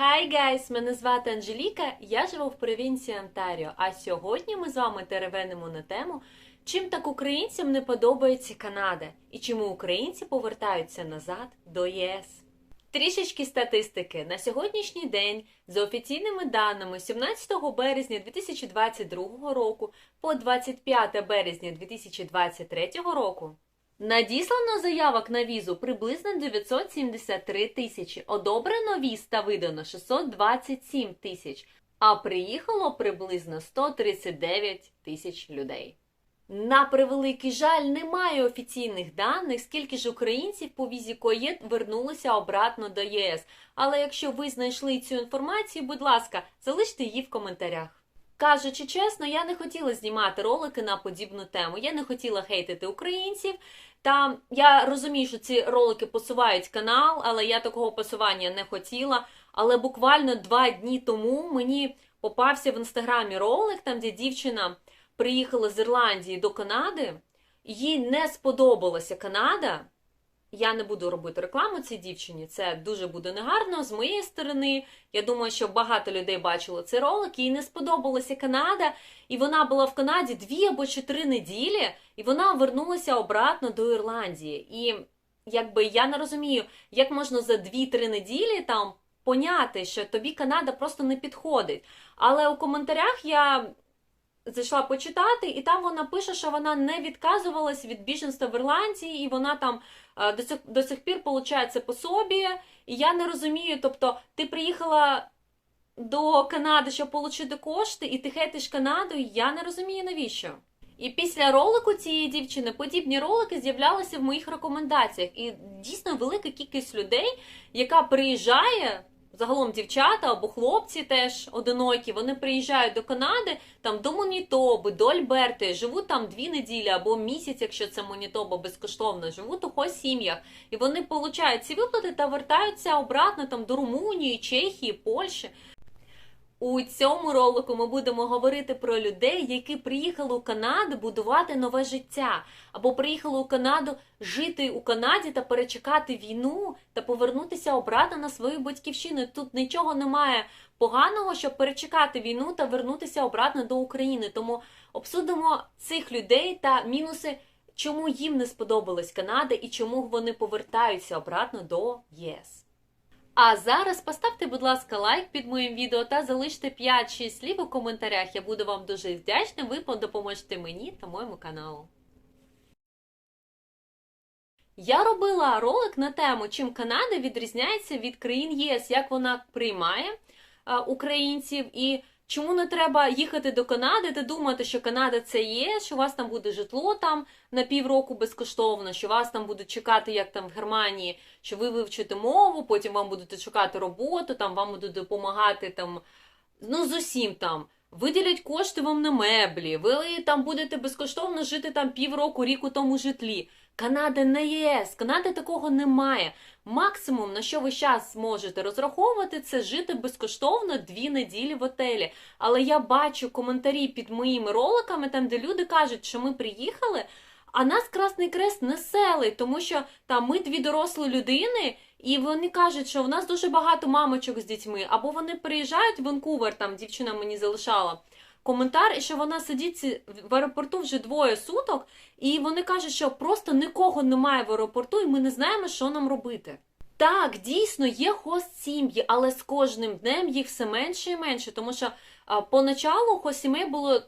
Hi guys! Мене звати Анжеліка, я живу в провінції Онтаріо. А сьогодні ми з вами теревенимо на тему, чим так українцям не подобається Канада і чому українці повертаються назад до ЄС. Трішечки статистики на сьогоднішній день, за офіційними даними, 17 березня 2022 року по 25 березня 2023 року. Надіслано заявок на візу приблизно 973 тисячі, одобрено віз та видано 627 тисяч, а приїхало приблизно 139 тисяч людей. На превеликий жаль, немає офіційних даних, скільки ж українців по візі КОЄД вернулися обратно до ЄС. Але якщо ви знайшли цю інформацію, будь ласка, залиште її в коментарях. Кажучи чесно, я не хотіла знімати ролики на подібну тему. Я не хотіла хейтити українців. Та я розумію, що ці ролики посувають канал, але я такого посування не хотіла. Але буквально два дні тому мені попався в інстаграмі ролик, там де дівчина приїхала з Ірландії до Канади, їй не сподобалася Канада. Я не буду робити рекламу цій дівчині, це дуже буде негарно з моєї сторони. Я думаю, що багато людей бачило цей ролик, їй не сподобалася Канада, і вона була в Канаді дві або чи три неділі, і вона вернулася обратно до Ірландії. І якби я не розумію, як можна за дві-три неділі там поняти, що тобі Канада просто не підходить. Але у коментарях я зайшла почитати, і там вона пише, що вона не відказувалась від біженства в Ірландії, і вона там е, до цих до сих пір це пособіє. І я не розумію, тобто ти приїхала до Канади, щоб отримати кошти, і ти хейтиш Канаду, і я не розумію навіщо. І після ролику цієї дівчини подібні ролики з'являлися в моїх рекомендаціях. І дійсно велика кількість людей, яка приїжджає. Загалом дівчата або хлопці теж одинокі, вони приїжджають до Канади, там до Монітоби, до Альберти, живуть там дві неділі або місяць, якщо це Монітоба безкоштовно, живуть у сім'ях, і вони получають ці виплати та вертаються обратно там до Румунії, Чехії, Польщі. У цьому ролику ми будемо говорити про людей, які приїхали у Канаду будувати нове життя, або приїхали у Канаду жити у Канаді та перечекати війну та повернутися обратно на свою батьківщину. Тут нічого немає поганого, щоб перечекати війну та вернутися обратно до України. Тому обсудимо цих людей та мінуси, чому їм не сподобалась Канада і чому вони повертаються обратно до ЄС. А зараз поставте, будь ласка, лайк під моїм відео та залиште 5-6 слів у коментарях. Я буду вам дуже вдячна. Ви допоможете мені та моєму каналу. Я робила ролик на тему, чим Канада відрізняється від країн ЄС, як вона приймає українців і чому не треба їхати до Канади та думати, що Канада це ЄС, що у вас там буде житло там на півроку безкоштовно, що вас там будуть чекати, як там в Германії, що ви вивчите мову, потім вам будуть шукати роботу, там вам будуть допомагати там, ну з усім там. Виділять кошти вам на меблі, ви там будете безкоштовно жити там півроку, рік у тому житлі. Канада не ЄС, Канада такого немає. Максимум, на що ви зараз можете розраховувати, це жити безкоштовно дві неділі в готелі. Але я бачу коментарі під моїми роликами, там де люди кажуть, що ми приїхали, а нас Красний Крест не селить, тому що там ми дві дорослі людини, і вони кажуть, що в нас дуже багато мамочок з дітьми, або вони приїжджають в Ванкувер, там дівчина мені залишала коментар, і що вона сидить в аеропорту вже двоє суток, і вони кажуть, що просто нікого немає в аеропорту, і ми не знаємо, що нам робити. Так, дійсно є хост сім'ї, але з кожним днем їх все менше і менше, тому що а, поначалу хост сімей було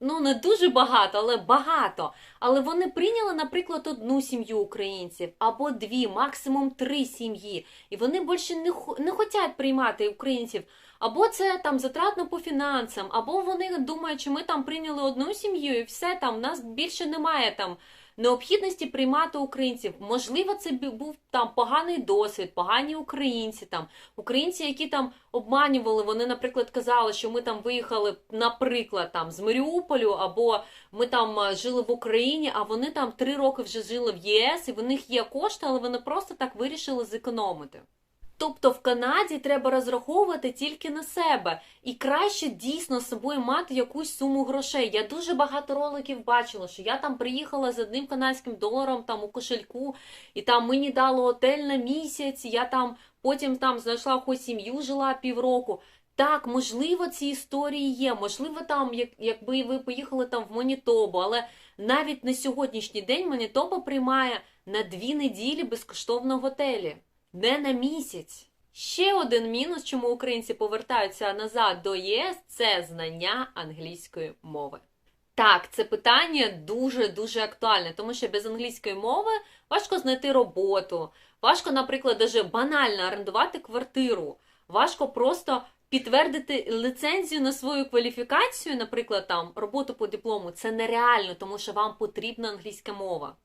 ну не дуже багато, але багато. Але вони прийняли, наприклад, одну сім'ю українців або дві, максимум три сім'ї. І вони більше не не хочуть приймати українців. Або це там затратно по фінансам, або вони думають, що ми там прийняли одну сім'ю, і все там в нас більше немає там необхідності приймати українців. Можливо, це був там поганий досвід, погані українці там, українці, які там обманювали. Вони, наприклад, казали, що ми там виїхали, наприклад, там з Маріуполю, або ми там жили в Україні, а вони там три роки вже жили в ЄС, і в них є кошти, але вони просто так вирішили зекономити. Тобто в Канаді треба розраховувати тільки на себе і краще дійсно з собою мати якусь суму грошей. Я дуже багато роликів бачила, що я там приїхала з одним канадським доларом там у кошельку, і там мені дали отель на місяць. Я там потім там знайшла хоч сім'ю, жила півроку. Так, можливо, ці історії є. Можливо, там, як, якби ви поїхали там в Манітобу, але навіть на сьогоднішній день Манітоба приймає на дві неділі безкоштовно в готелі, не на місяць. Ще один мінус, чому українці повертаються назад до ЄС, це знання англійської мови. Так, це питання дуже дуже актуальне, тому що без англійської мови важко знайти роботу, важко, наприклад, даже банально орендувати квартиру, важко просто підтвердити лицензію на свою кваліфікацію, наприклад, там роботу по диплому. Це нереально, тому що вам потрібна англійська мова.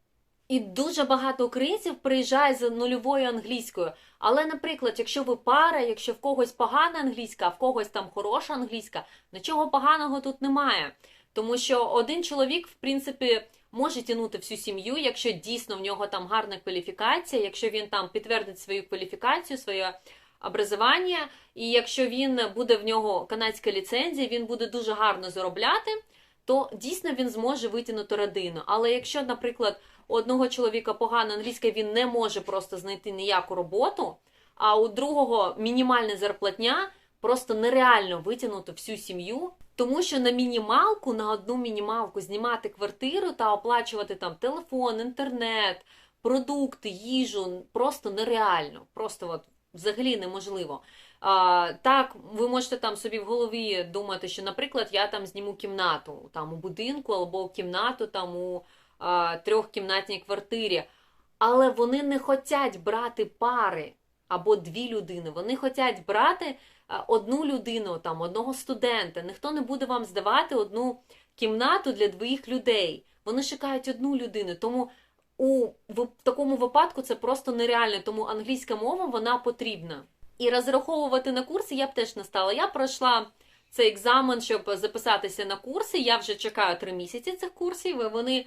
І дуже багато українців приїжджає з нульовою англійською. Але, наприклад, якщо ви пара, якщо в когось погана англійська, а в когось там хороша англійська, нічого поганого тут немає. Тому що один чоловік, в принципі, може тягнути всю сім'ю, якщо дійсно в нього там гарна кваліфікація, якщо він там підтвердить свою кваліфікацію, своє образування, і якщо він буде в нього канадська ліцензія, він буде дуже гарно заробляти, то дійсно він зможе витягнути родину. Але якщо, наприклад, одного чоловіка погана англійська, він не може просто знайти ніяку роботу, а у другого мінімальна зарплатня просто нереально витягнути всю сім'ю. Тому що на мінімалку, на одну мінімалку знімати квартиру та оплачувати там телефон, інтернет, продукти, їжу просто нереально. Просто от взагалі неможливо. А, Так, ви можете там собі в голові думати, що, наприклад, я там зніму кімнату там у будинку або кімнату там у трьохкімнатній квартирі. Але вони не хочуть брати пари або дві людини. Вони хочуть брати одну людину, там, одного студента. Ніхто не буде вам здавати одну кімнату для двох людей. Вони шукають одну людину. Тому у в такому випадку це просто нереально. Тому англійська мова вона потрібна. І розраховувати на курси я б теж не стала. Я пройшла цей екзамен, щоб записатися на курси. Я вже чекаю три місяці цих курсів. і Вони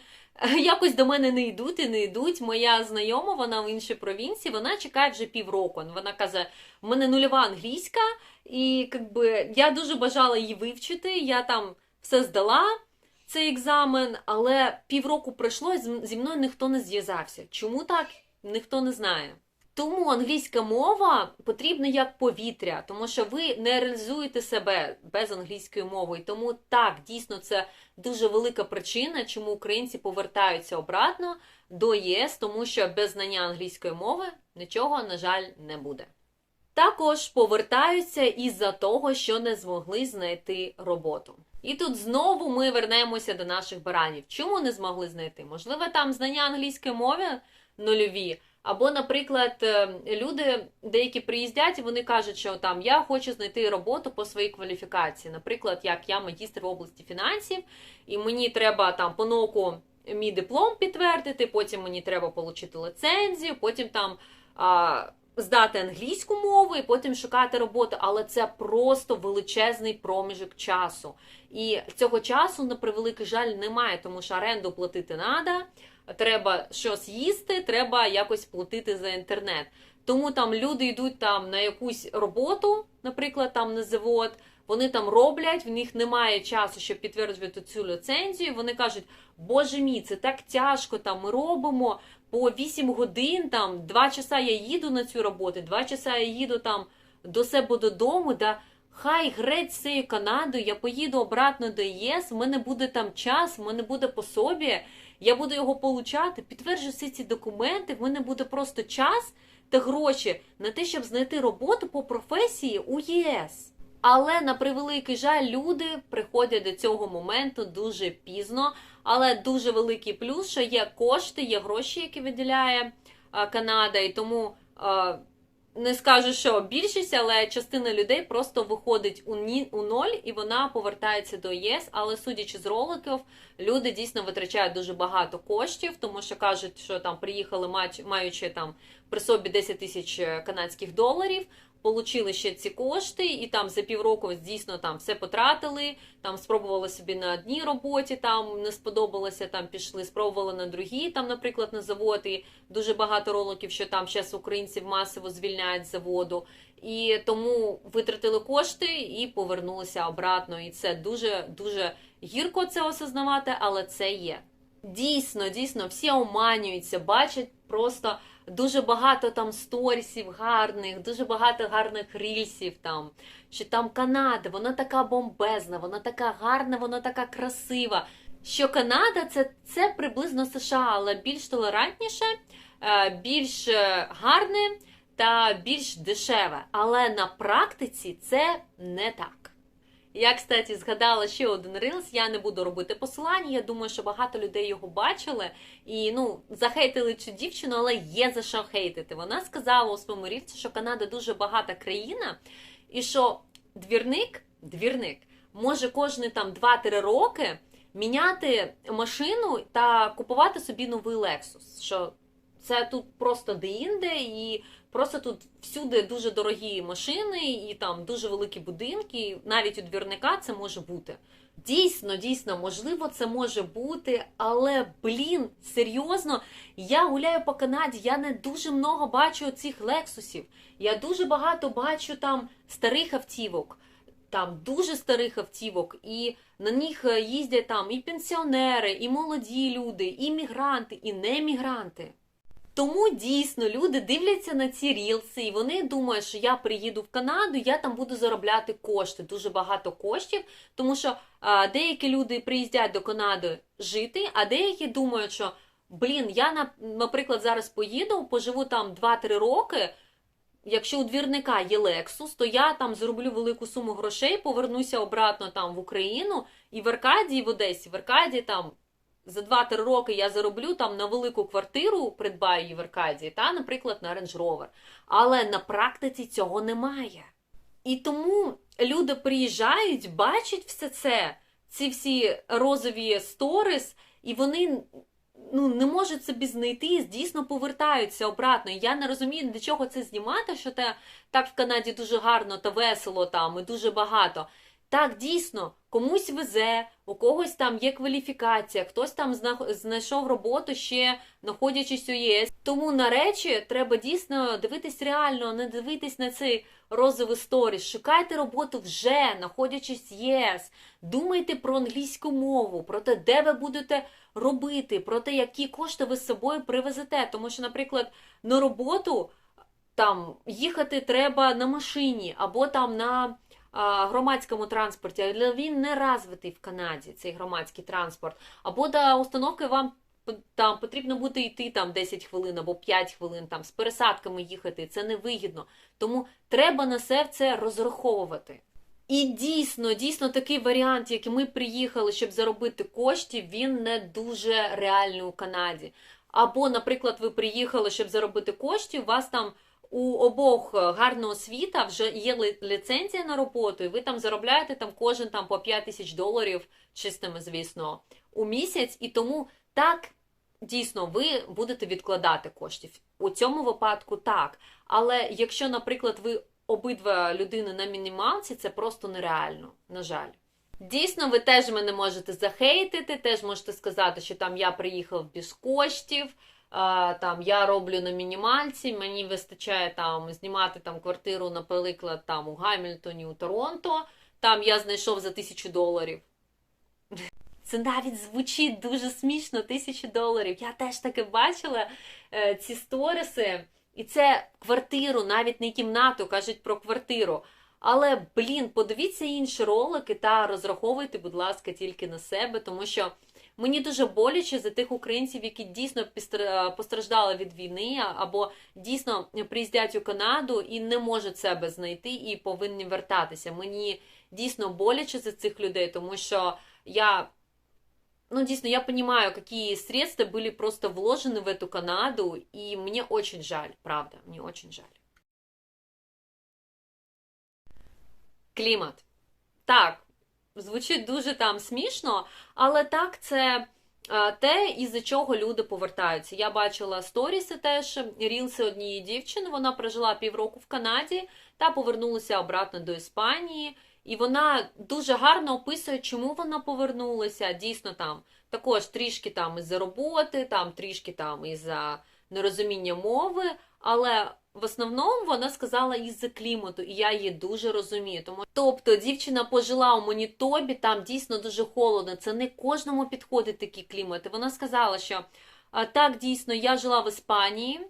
якось до мене не йдуть і не йдуть. Моя знайома, вона в іншій провінції, вона чекає вже півроку. Вона каже: в мене нульова англійська, і якби я дуже бажала її вивчити. Я там все здала. Цей екзамен, але півроку пройшло, зі мною ніхто не зв'язався. Чому так? Ніхто не знає. Тому англійська мова потрібна як повітря, тому що ви не реалізуєте себе без англійської мови. І тому так, дійсно, це дуже велика причина, чому українці повертаються обратно до ЄС, тому що без знання англійської мови нічого, на жаль, не буде. Також повертаються із-за того, що не змогли знайти роботу. І тут знову ми вернемося до наших баранів. Чому не змогли знайти? Можливо, там знання англійської мови нульові. Або, наприклад, люди деякі приїздять і вони кажуть, що там я хочу знайти роботу по своїй кваліфікації. Наприклад, як я магістр в області фінансів, і мені треба там по ноку мій диплом підтвердити, потім мені треба отримати ліцензію, потім там а, здати англійську мову і потім шукати роботу. Але це просто величезний проміжок часу. І цього часу, на превеликий жаль, немає, тому що оренду платити треба треба щось їсти, треба якось платити за інтернет. Тому там люди йдуть там на якусь роботу, наприклад, там на завод, вони там роблять, в них немає часу, щоб підтверджувати цю ліцензію. Вони кажуть, боже мій, це так тяжко, там ми робимо по 8 годин, там 2 часа я їду на цю роботу, 2 часа я їду там до себе додому. да Хай греть цією Канадою, я поїду обратно до ЄС, в мене буде там час, в мене буде пособі, я буду його получати, підтверджу всі ці документи, в мене буде просто час та гроші на те, щоб знайти роботу по професії у ЄС. Але на превеликий жаль, люди приходять до цього моменту дуже пізно. Але дуже великий плюс, що є кошти, є гроші, які виділяє Канада, і тому не скажу, що більшість, але частина людей просто виходить у ні у ноль і вона повертається до ЄС. Але судячи з роликів, люди дійсно витрачають дуже багато коштів, тому що кажуть, що там приїхали, маючи там при собі 10 тисяч канадських доларів получили ще ці кошти, і там за півроку дійсно там все потратили. Там спробували собі на одній роботі, там не сподобалося, там пішли, спробували на другій, там, наприклад, на завод. І дуже багато роликів, що там зараз українців масово звільняють заводу. І тому витратили кошти і повернулися обратно. І це дуже дуже гірко це осознавати, але це є. Дійсно, дійсно, всі оманюються, бачать просто дуже багато там сторісів гарних, дуже багато гарних рільсів там, що там Канада, вона така бомбезна, вона така гарна, вона така красива. Що Канада це, це приблизно США, але більш толерантніше, е, більш е, гарне та більш дешеве. Але на практиці це не так. Я, кстати, згадала ще один рилс. Я не буду робити посилання. Я думаю, що багато людей його бачили і ну захейтили цю дівчину, але є за що хейтити. Вона сказала у своєму рівці, що Канада дуже багата країна, і що двірник, двірник може кожні там 2-3 роки міняти машину та купувати собі новий Lexus. Що це тут просто де-інде, і просто тут всюди дуже дорогі машини, і там дуже великі будинки. і Навіть у двірника це може бути. Дійсно, дійсно, можливо, це може бути, але блін, серйозно, я гуляю по Канаді, я не дуже много бачу цих лексусів. Я дуже багато бачу там старих автівок, там дуже старих автівок, і на них е, їздять там і пенсіонери, і молоді люди, і мігранти, і не мігранти. Тому дійсно люди дивляться на ці рілси, і вони думають, що я приїду в Канаду, я там буду заробляти кошти, дуже багато коштів, тому що а, деякі люди приїздять до Канади жити, а деякі думають, що блін, я на- наприклад зараз поїду, поживу там 2-3 роки. Якщо у двірника є Lexus, то я там зароблю велику суму грошей, повернуся обратно там в Україну і в Аркадії, в Одесі, в Аркадії там за 2-3 роки я зароблю там на велику квартиру, придбаю її в Аркадії, та, наприклад, на Range Rover. Але на практиці цього немає. І тому люди приїжджають, бачать все це, ці всі розові сторіс, і вони ну, не можуть собі знайти дійсно повертаються обратно. Я не розумію, для чого це знімати, що те так в Канаді дуже гарно та весело там і дуже багато. Так, дійсно, комусь везе, у когось там є кваліфікація, хтось там зна- знайшов роботу ще знаходячись у ЄС. Тому на речі треба дійсно дивитись реально, не дивитись на цей розовий сторіс. Шукайте роботу вже, знаходячись в ЄС. Думайте про англійську мову, про те, де ви будете робити, про те, які кошти ви з собою привезете. Тому що, наприклад, на роботу там їхати треба на машині або там на громадському транспорті, але він не розвитий в Канаді, цей громадський транспорт. Або до установки вам там потрібно буде йти там 10 хвилин або 5 хвилин, там з пересадками їхати. Це невигідно. Тому треба на все це розраховувати. І дійсно, дійсно такий варіант, який ми приїхали, щоб заробити коштів, він не дуже реальний у Канаді. Або, наприклад, ви приїхали, щоб заробити коштів, у вас там у обох гарна освіта, вже є ліцензія на роботу, і ви там заробляєте там кожен там по 5 тисяч доларів, чистими, звісно, у місяць, і тому так. Дійсно, ви будете відкладати коштів. У цьому випадку так. Але якщо, наприклад, ви обидва людини на мінімалці, це просто нереально, на жаль. Дійсно, ви теж мене можете захейтити, теж можете сказати, що там я приїхав без коштів, там я роблю на мінімальці, мені вистачає там знімати там квартиру, наприклад, там у Гамільтоні, у Торонто, там я знайшов за тисячу доларів. Це навіть звучить дуже смішно, тисячу доларів. Я теж таки бачила е, ці сторіси, і це квартиру, навіть не кімнату, кажуть про квартиру. Але, блін, подивіться інші ролики та розраховуйте, будь ласка, тільки на себе, тому що мені дуже боляче за тих українців, які дійсно пістра- постраждали від війни, а- або дійсно приїздять у Канаду і не можуть себе знайти і повинні вертатися. Мені дійсно боляче за цих людей, тому що я ну, дійсно, я понимаю, какие средства были просто вложены в эту Канаду, и мне очень жаль, правда, мне очень жаль. Клімат. Так, звучить дуже там смішно, але так, це те, із-за чого люди повертаються. Я бачила сторіси теж, рілси однієї дівчини, вона прожила півроку в Канаді та повернулася обратно до Іспанії. І вона дуже гарно описує, чому вона повернулася. Дійсно, там також трішки там із-за роботи, там трішки там із-за нерозуміння мови, але в основному вона сказала із-за клімату, і я її дуже розумію. Тому, тобто, дівчина пожила у Монітобі, там дійсно дуже холодно. Це не кожному підходить такий клімат. І вона сказала, що так дійсно я жила в Іспанії.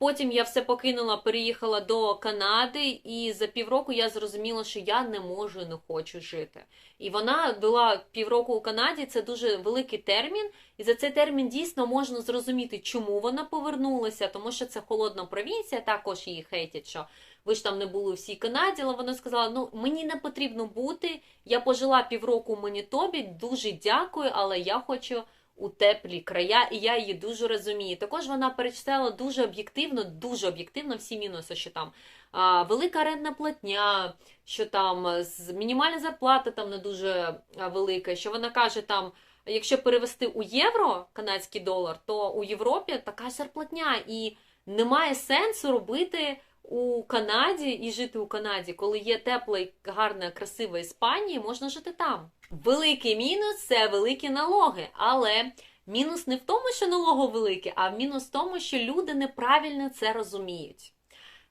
Потім я все покинула, переїхала до Канади, і за півроку я зрозуміла, що я не можу не хочу жити. І вона була півроку у Канаді, це дуже великий термін, і за цей термін дійсно можна зрозуміти, чому вона повернулася, тому що це холодна провінція, також її хейтять, що ви ж там не були у всій Канаді, але вона сказала: ну мені не потрібно бути. Я пожила півроку у Манітобі, дуже дякую, але я хочу у теплі края, і я її дуже розумію. Також вона перечисляла дуже об'єктивно, дуже об'єктивно всі мінуси, що там а, велика орендна платня, що там з- мінімальна зарплата там не дуже а, велика, що вона каже там. Якщо перевести у євро канадський долар, то у Європі така зарплатня, і немає сенсу робити у Канаді і жити у Канаді, коли є тепла і гарна, красива Іспанія, можна жити там. Великий мінус це великі налоги, але мінус не в тому, що налоги великі, а мінус в тому, що люди неправильно це розуміють.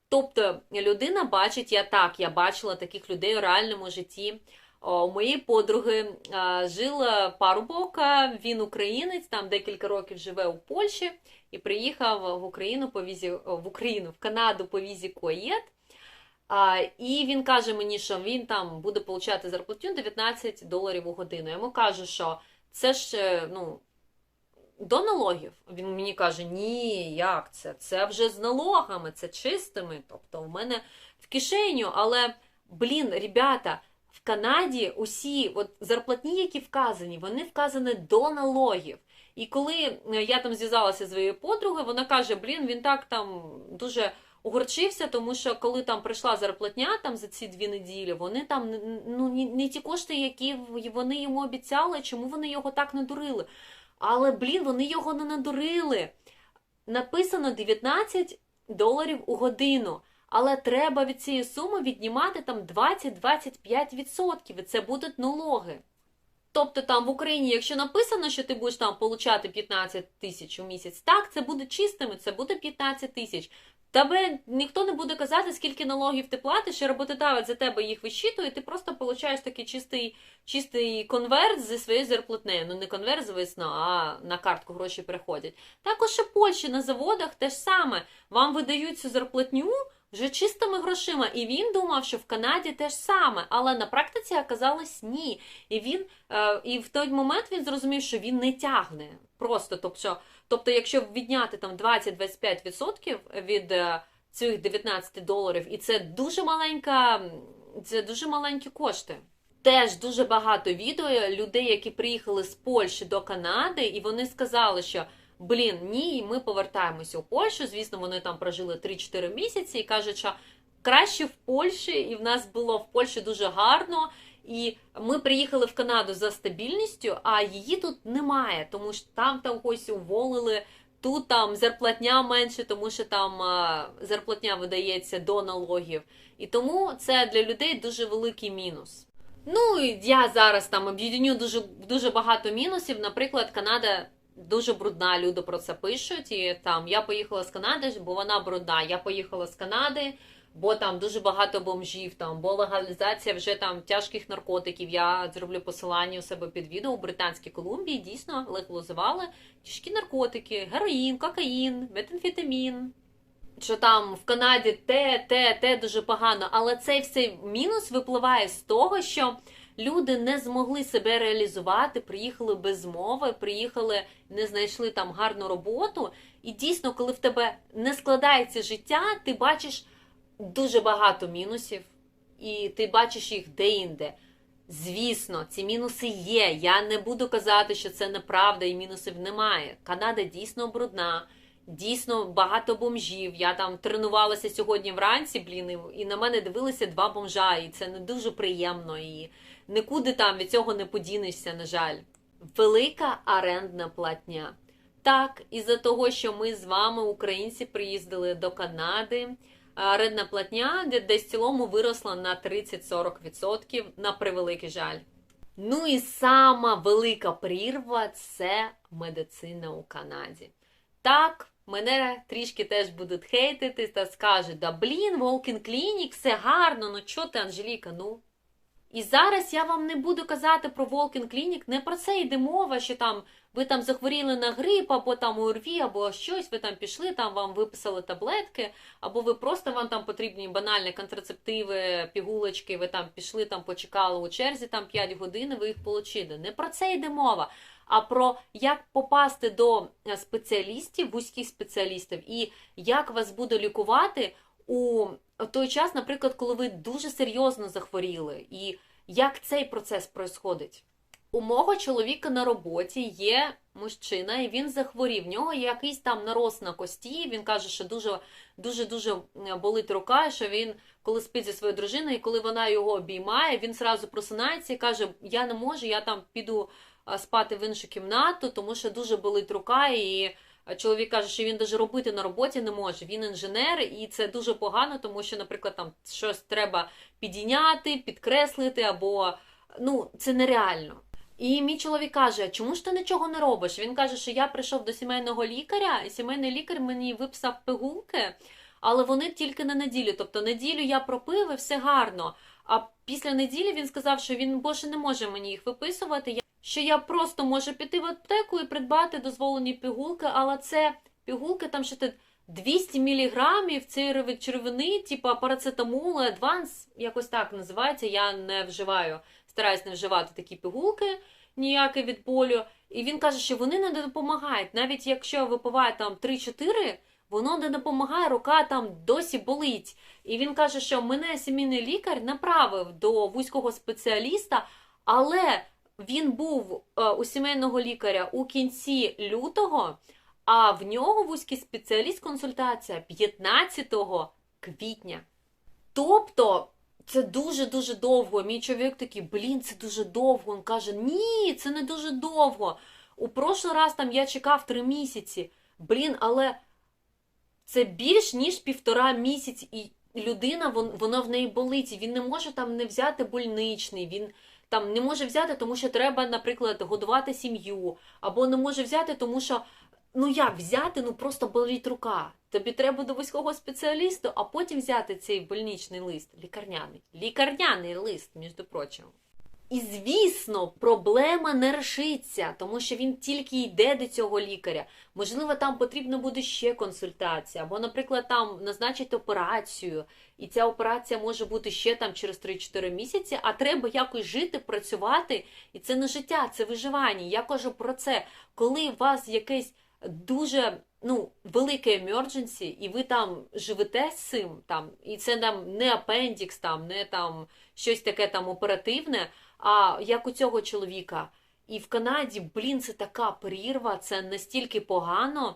Тобто людина бачить, я так, я бачила таких людей у реальному житті. У моєї подруги а, жив парубок, він українець, там декілька років живе у Польщі і приїхав в Україну по візі в Україну, в Канаду по візі КОЄД. А, і він каже мені, що він там буде получати зарплатню 19 доларів у годину. Я йому кажу, що це ж е, ну, до налогів. Він мені каже: ні, як це? Це вже з налогами, це чистими. Тобто в мене в кишеню. Але, блін, ребята, в Канаді усі от зарплатні, які вказані, вони вказані до налогів. І коли е, я там зв'язалася з своєю подругою, вона каже: блін, він так там дуже огорчився, тому що коли там прийшла зарплатня там за ці дві неділі, вони там ну не, ті кошти, які вони йому обіцяли, чому вони його так надурили. Але блін, вони його не надурили. Написано 19 доларів у годину. Але треба від цієї суми віднімати там 20-25%, і це будуть налоги. Тобто там в Україні, якщо написано, що ти будеш там получати 15 тисяч у місяць, так, це буде чистими, це буде 15 тисяч. Тебе ніхто не буде казати, скільки налогів ти платиш, і роботодавець за тебе їх вищитує, ти просто получаєш такий чистий, чистий конверт зі своєю зарплатнею. Ну не конверт, звісно, а на картку гроші приходять. Також і Польщі на заводах те ж саме. Вам видають цю зарплатню вже чистими грошима. І він думав, що в Канаді те ж саме, але на практиці оказалось ні. І він е, і в той момент він зрозумів, що він не тягне. Просто тобто, тобто, якщо відняти там 20-25% від е, цих 19 доларів, і це дуже маленька, це дуже маленькі кошти. Теж дуже багато відео людей, які приїхали з Польщі до Канади, і вони сказали, що блін, ні, ми повертаємося у Польщу. Звісно, вони там прожили 3-4 місяці і кажуть, що краще в Польщі, і в нас було в Польщі дуже гарно. І ми приїхали в Канаду за стабільністю, а її тут немає, тому що там там когось уволили. Тут там зарплатня менше, тому що там а, зарплатня видається до налогів. І тому це для людей дуже великий мінус. Ну і я зараз там об'єдню дуже дуже багато мінусів. Наприклад, Канада дуже брудна. Люди про це пишуть. І там я поїхала з Канади, бо вона брудна. Я поїхала з Канади, бо там дуже багато бомжів, там бо легалізація вже там тяжких наркотиків. Я зроблю посилання у себе під відео у Британській Колумбії. Дійсно легалізували тяжкі наркотики, героїн, кокаїн, метамфетамін. Що там в Канаді те, те, те дуже погано, але цей все мінус випливає з того, що люди не змогли себе реалізувати, приїхали без мови, приїхали, не знайшли там гарну роботу. І дійсно, коли в тебе не складається життя, ти бачиш дуже багато мінусів, і ти бачиш їх де-інде. Звісно, ці мінуси є. Я не буду казати, що це неправда і мінусів немає. Канада дійсно брудна. Дійсно багато бомжів. Я там тренувалася сьогодні вранці, блін, і- на мене дивилися два бомжа, і це не дуже приємно. І нікуди там від цього не подінешся, на жаль. Велика орендна платня. Так, із-за того, що ми з вами, українці, приїздили до Канади, орендна платня десь в цілому виросла на 30-40%, на превеликий жаль. Ну і сама велика прірва це медицина у Канаді. Так, мене трішки теж будуть хейтити та скажуть, да блін, Walking Clinic, все гарно, ну чо ти, Анжеліка, ну. І зараз я вам не буду казати про Волкін Клінік, не про це йде мова, що там ви там захворіли на грип, або там ОРВІ, або щось, ви там пішли, там вам виписали таблетки, або ви просто вам там потрібні банальні контрацептиви, пігулочки, ви там пішли, там почекали у черзі там 5 годин, ви їх отримали. Не про це йде мова, а про як попасти до е, спеціалістів, вузьких спеціалістів, і як вас буде лікувати у той час, наприклад, коли ви дуже серйозно захворіли, і як цей процес происходить. У мого чоловіка на роботі є мужчина, і він захворів. В нього є якийсь там нарост на кості. Він каже, що дуже дуже дуже болить рука, що він коли спить зі своєю дружиною, і коли вона його обіймає, він зразу просинається і каже: Я не можу, я там піду спати в іншу кімнату, тому що дуже болить рука. І чоловік каже, що він навіть робити на роботі не може. Він інженер, і це дуже погано, тому що, наприклад, там щось треба підійняти, підкреслити, або ну це нереально. І мій чоловік каже: чому ж ти нічого не робиш? Він каже, що я прийшов до сімейного лікаря, і сімейний лікар мені виписав пигулки, але вони тільки на неділю. Тобто неділю я пропив і все гарно. А після неділі він сказав, що він більше не може мені їх виписувати. Що я просто можу піти в аптеку і придбати дозволені пігулки, але це пігулки там ще 200 міліграмів цієї речовини, типу парацетамолу, адванс, якось так називається. Я не вживаю, стараюсь не вживати такі пігулки ніякі від болю. І він каже, що вони не допомагають. Навіть якщо випиває там 3-4, воно не допомагає, рука там досі болить. І він каже, що мене сімейний лікар направив до вузького спеціаліста, але він був е, у сімейного лікаря у кінці лютого, а в нього вузький спеціаліст консультація 15 квітня. Тобто. Це дуже-дуже довго. Мій чоловік такий, блін, це дуже довго. Він каже, ні, це не дуже довго. У прошлий раз там я чекав три місяці. Блін, але це більш ніж півтора місяці, і людина, вон, вона в неї болить. Він не може там не взяти больничний, він там не може взяти, тому що треба, наприклад, годувати сім'ю, або не може взяти, тому що. Ну як взяти, ну просто болить рука. Тобі треба до військового спеціаліста, а потім взяти цей больничний лист, лікарняний. Лікарняний лист, між прочим. І звісно, проблема не решиться, тому що він тільки йде до цього лікаря. Можливо, там потрібна буде ще консультація, або, наприклад, там назначить операцію, і ця операція може бути ще там через 3-4 місяці, а треба якось жити, працювати. І це не життя, це виживання. Я кажу про це, коли у вас якесь дуже ну, велике емердженсі, і ви там живете з цим, там, і це там не апендікс, там, не там щось таке там оперативне, а як у цього чоловіка. І в Канаді, блін, це така прірва, це настільки погано,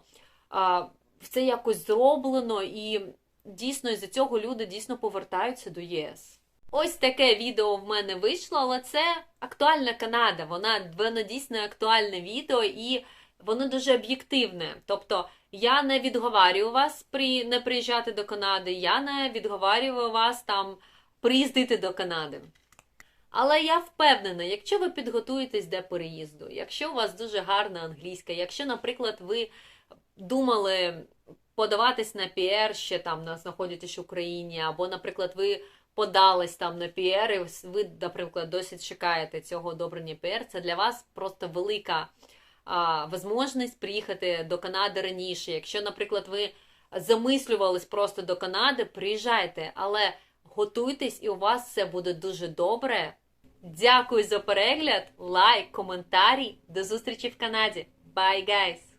а, це якось зроблено, і дійсно із-за цього люди дійсно повертаються до ЄС. Ось таке відео в мене вийшло, але це актуальна Канада. Вона, воно дійсно актуальне відео і воно дуже об'єктивне. Тобто я не відговарюю вас при не приїжджати до Канади, я не відговарюю вас там приїздити до Канади. Але я впевнена, якщо ви підготуєтесь до переїзду, якщо у вас дуже гарна англійська, якщо, наприклад, ви думали подаватись на піар ще там на знаходитесь в Україні, або, наприклад, ви подались там на піар, і ви, наприклад, досі чекаєте цього одобрення піар, це для вас просто велика а, можливість приїхати до Канади раніше. Якщо, наприклад, ви замислювались просто до Канади, приїжджайте, але готуйтесь, і у вас все буде дуже добре. Дякую за перегляд, лайк, коментарі. До зустрічі в Канаді. Bye, guys!